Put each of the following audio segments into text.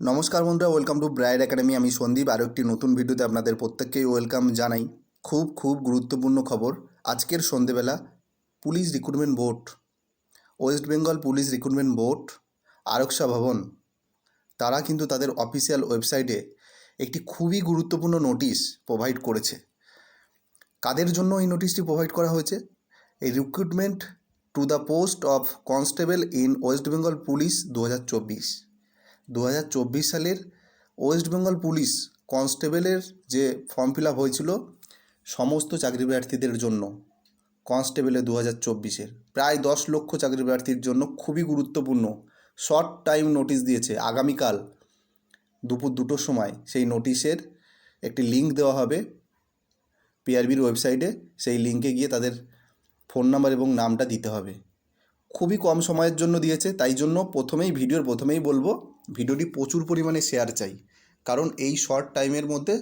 নমস্কার বন্ধুরা welcome to bride academy আমি সন্দীপ আরও একটি নতুন ভিডিওতে আপনাদের প্রত্যেককেই ওয়েলকাম জানাই। খুব খুব গুরুত্বপূর্ণ খবর, আজকের সন্ধেবেলা police recruitment board West Bengal police recruitment board Araksha Bhavan, তারা কিন্তু তাদের অফিসিয়াল ওয়েবসাইটে একটি খুবই গুরুত্বপূর্ণ নোটিশ প্রোভাইড করেছে। কাদের জন্য এই নোটিশটি প্রোভাইড করা হয়েছে? এই recruitment to the post of constable in West Bengal police দু হাজার চব্বিশ। দু হাজার চব্বিশ সালের ওয়েস্ট বেঙ্গল পুলিশ কনস্টেবলের যে ফর্ম ফিল আপ হয়েছিল সমস্ত চাকরি প্রার্থীদের জন্য কনস্টেবলে দু হাজার চব্বিশের। প্রায় দশ লক্ষ চাকরি প্রার্থীর জন্য খুবই গুরুত্বপূর্ণ। শর্ট টাইম নোটিশ দিয়েছে। আগামীকাল দুপুর দুটোর সময় সেই নোটিশের একটি লিঙ্ক দেওয়া হবে পিআরবির ওয়েবসাইটে। সেই লিঙ্কে গিয়ে তাদের ফোন নাম্বার এবং নামটা দিতে হবে। খুবই কম সময়ের জন্য দিয়েছে, তাই জন্য প্রথমেই ভিডিওর প্রথমেই বলব, ভিডিওটি প্রচুর পরিমাণে শেয়ার চাই। কারণ এই শর্ট টাইমের মধ্যে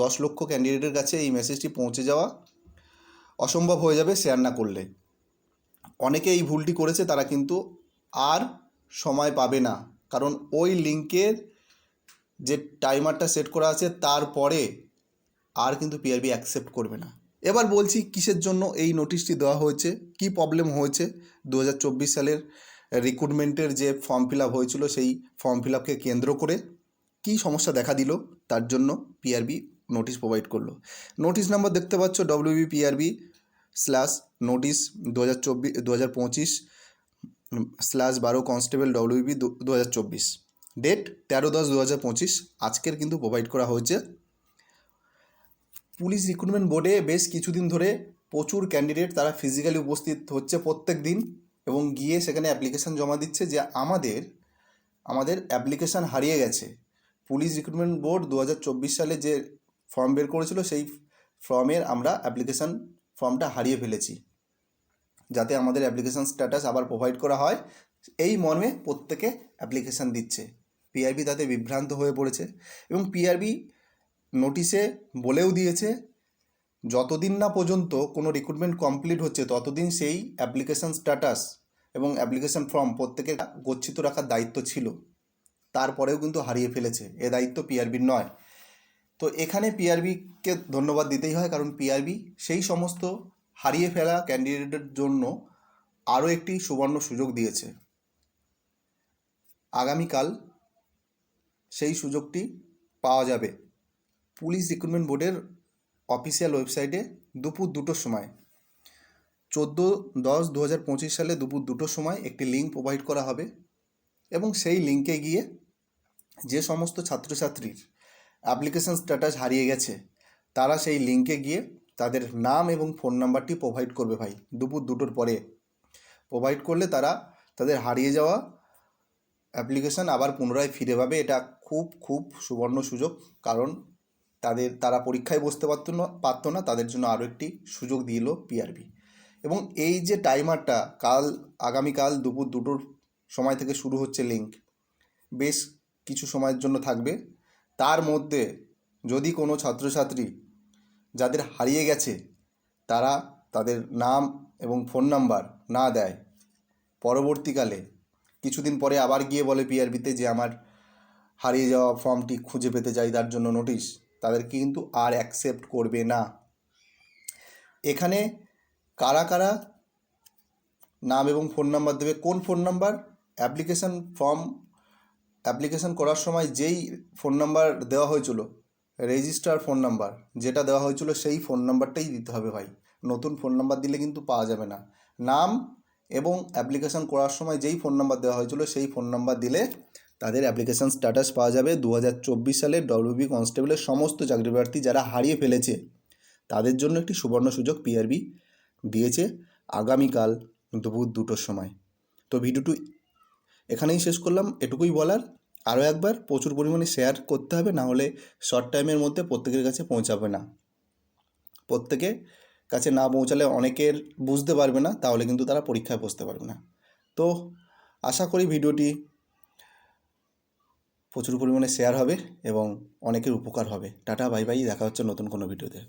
দশ লক্ষ ক্যান্ডিডেটের কাছে এই মেসেজটি পৌঁছে যাওয়া অসম্ভব হয়ে যাবে শেয়ার না করলে। অনেকে এই ভুলটি করেছে, তারা কিন্তু আর সময় পাবে না। কারণ ওই লিঙ্কের যে টাইমারটা সেট করা আছে, তারপরে আর কিন্তু পিআরবি অ্যাকসেপ্ট করবে না। এবার বলছি কিসের জন্য এই নোটিশটি দেওয়া হয়েছে? কি প্রবলেম হয়েছে? দু হাজার চব্বিশ সালের রিক্রুটমেন্টের যে ফর্ম ফিল আপ হয়েছিল, সেই ফর্ম ফিল আপকে কেন্দ্র করে কি সমস্যা দেখা দিল? তার জন্য পিআরবি নোটিশ প্রোভাইড করল। নোটিশ নাম্বার দেখতে পাচ্ছ W WB PRB slash notice দু হাজার চব্বিশ দু হাজার পঁচিশ স্ল্যাশ বারো কনস্টেবল ডব্লিউবি দু হাজার চব্বিশ। ডেট তেরো দশ দু হাজার পঁচিশ। আজকের কিন্তু প্রোভাইড করা হয়েছে। পুলিশ রিক্রুটমেন্ট বোর্ডে বেশ কিছুদিন ধরে প্রচুর ক্যান্ডিডেট তারা ফিজিক্যালি উপস্থিত হচ্ছে প্রত্যেক দিন এবং গিয়ে সেখানে অ্যাপ্লিকেশান জমা দিচ্ছে যে আমাদের আমাদের অ্যাপ্লিকেশান হারিয়ে গেছে। পুলিশ রিক্রুটমেন্ট বোর্ড দু হাজার চব্বিশ সালে যে ফর্ম বের করেছিল, সেই ফর্মের আমরা অ্যাপ্লিকেশান ফর্মটা হারিয়ে ফেলেছি। যাতে আমাদের অ্যাপ্লিকেশান স্ট্যাটাস আবার প্রোভাইড করা হয়। এই মর্মে প্রত্যেকে অ্যাপ্লিকেশান দিচ্ছে। পিআরবি তাতে বিভ্রান্ত হয়ে পড়েছে এবং পিআরবি নোটিশে বলেও দিয়েছে, যতদিন না পর্যন্ত কোনো রিক্রুটমেন্ট কমপ্লিট হচ্ছে, ততদিন সেই অ্যাপ্লিকেশান স্ট্যাটাস এবং অ্যাপ্লিকেশান ফর্ম প্রত্যেকে গচ্ছিত রাখার দায়িত্ব ছিল। তারপরেও কিন্তু হারিয়ে ফেলেছে। এ দায়িত্ব পিআরবির নয়। তো এখানে পিআরবিকে ধন্যবাদ দিতেই হয়, কারণ পিআরবি সেই সমস্ত হারিয়ে ফেলা ক্যান্ডিডেটের জন্য আরও একটি সুবর্ণ সুযোগ দিয়েছে। আগামীকাল সেই সুযোগটি পাওয়া যাবে। পুলিশ রিক্রুটমেন্ট বোর্ডের অফিসিয়াল ওয়েবসাইটে দুপুর দুটোর সময়, চোদ্দ দশ দু হাজার পঁচিশ সালে দুপুর দুটোর সময় একটি লিঙ্ক প্রোভাইড করা হবে এবং সেই লিঙ্কে গিয়ে যে সমস্ত ছাত্রছাত্রীর অ্যাপ্লিকেশন স্ট্যাটাস হারিয়ে গেছে, তারা সেই লিঙ্কে গিয়ে তাদের নাম এবং ফোন নাম্বারটি প্রোভাইড করবে ভাই, দুপুর দুটোর পরে। প্রোভাইড করলে তারা তাদের হারিয়ে যাওয়া অ্যাপ্লিকেশান আবার পুনরায় ফিরে পাবে। এটা খুব খুব সুবর্ণ সুযোগ, কারণ তাদের, তারা পরীক্ষায় বসতে পারতো না পারতো না, তাদের জন্য আরও একটি সুযোগ দিল পিআরবি এবং এই যে টাইমারটা কাল, আগামীকাল দুপুর দুটোর সময় থেকে শুরু হচ্ছে লিঙ্ক বেশ কিছু সময়ের জন্য থাকবে। তার মধ্যে যদি কোনো ছাত্রছাত্রী যাদের হারিয়ে গেছে, তারা তাদের নাম এবং ফোন নাম্বার না দেয়, পরবর্তীকালে কিছুদিন পরে আবার গিয়ে বলে পিআরবিতে যে আমার হারিয়ে যাওয়া ফর্মটি খুঁজে পেতে চাই, তার জন্য নোটিশ তাদেরকে কিন্তু আর অ্যাকসেপ্ট করবে না। এখানে কারা কারা নাম এবং ফোন নাম্বার দেবে, কোন phone number application form application করার সময় যেই ফোন নাম্বার দেওয়া হয়েছিল রেজিস্টার ফোন নাম্বার যেটা দেওয়া হয়েছিল সেই ফোন নাম্বারটাই দিতে হবে ভাই। নতুন ফোন নাম্বার দিলে কিন্তু পাওয়া যাবে না। নাম এবং অ্যাপ্লিকেশান করার সময় যেই ফোন নাম্বার দেওয়া হয়েছিল সেই ফোন নাম্বার দিলে তাদের অ্যাপ্লিকেশান স্ট্যাটাস পাওয়া যাবে দু হাজার চব্বিশ সালে ডব্লিউবি কনস্টেবলের সমস্ত চাকরি প্রার্থী যারা হারিয়ে ফেলেছে। তাদের জন্য একটি সুবর্ণ সুযোগ পিআরবি দিয়েছে আগামীকাল দুপুর দুটোর সময়। তো ভিডিওটি এখানেই শেষ করলাম। এটুকুই বলার। আরও একবার প্রচুর পরিমাণে শেয়ার করতে হবে, না হলে শর্ট টাইমের মধ্যে প্রত্যেকের কাছে পৌঁছাবে না। প্রত্যেকে কাছে না পৌঁছালে অনেকের বুঝতে পারবে না, তাহলে কিন্তু তারা পরীক্ষায় বসতে পারবে না। তো আশা করি ভিডিওটি প্রচুর পরিমাণে শেয়ার হবে এবং অনেকের উপকার হবে। টাটা বাই বাই দেখা হচ্ছে নতুন কোনো ভিডিওতে